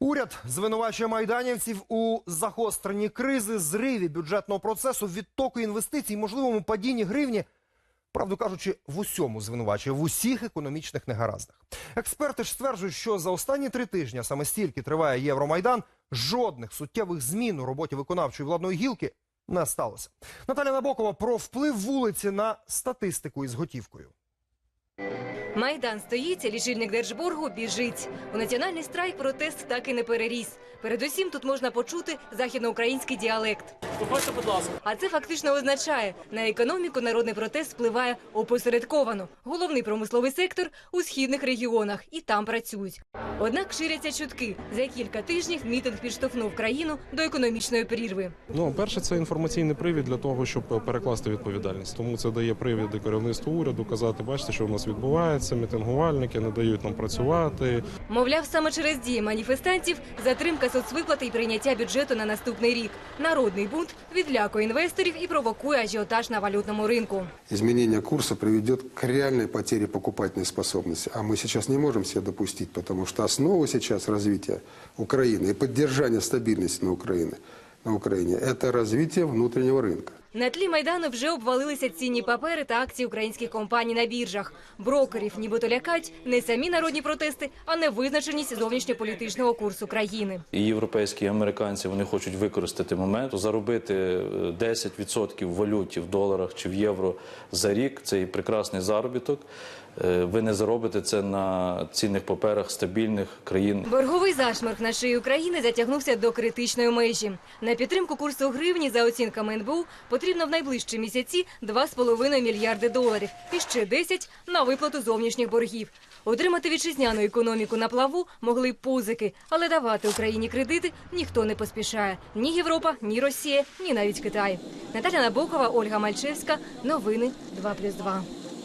Уряд звинувачує майданівців у загостренні кризи, зриві бюджетного процесу, відтоку інвестицій, можливому падінні гривні. Правду кажучи, в усьому звинувачує в усіх економічних негараздах. Експерти ж стверджують, що за останні три тижні, саме стільки триває Євромайдан, жодних суттєвих змін у роботі виконавчої владної гілки не сталося. Наталя Набокова про вплив вулиці на статистику із готівкою. Майдан стоїть, а лічильник Держборгу біжить. У національний страйк протест так і не переріс. Передусім тут можна почути західноукраїнський діалект. Виходьте, будь ласка. А це фактично означає, на економіку народний протест впливає опосередковано. Головний промисловий сектор у східних регіонах і там працюють. Однак ширяться чутки. За кілька тижнів мітинг підштовхнув країну до економічної прірви. Ну, перше, це інформаційний привід для того, щоб перекласти відповідальність. Тому це дає привід керівництву уряду казати, бачите, що в нас відбувається Мітингувальники не дають нам працювати. Мовляв, саме через дії маніфестантів затримка соцвиплати і прийняття бюджету на наступний рік. Народний бунт відлякує інвесторів і провокує ажіотаж на валютному ринку. Изменение курса приведет к реальной потере покупательной способности. А мы сейчас не можем себе допустить, потому что основа сейчас развития Украины и поддержания стабильности на Украине, на Украине – это развитие внутреннего рынка. На тлі майдану вже обвалилися цінні папери та акції українських компаній на біржах. Брокерів нібито лякають не самі народні протести, а невизначеність зовнішньополітичного курсу країни. І європейські і американці вони хочуть використати момент, заробити е, 10% в валюті в доларах чи в євро за рік. Це і прекрасний заробіток. Е, Ви не заробите це на цінних паперах стабільних країн. Борговий зашморг на шиї України затягнувся до критичної межі. На підтримку курсу гривні, за оцінками НБУ, потрібно в найближчі місяці 2,5 мільярди доларів і ще 10 на виплату зовнішніх боргів. Отримати вітчизняну економіку на плаву могли позики, але давати Україні кредити ніхто не поспішає. Ні Європа, ні Росія, ні навіть Китай. Наталя Набокова, Ольга Мальчевська. Новини 2+,2.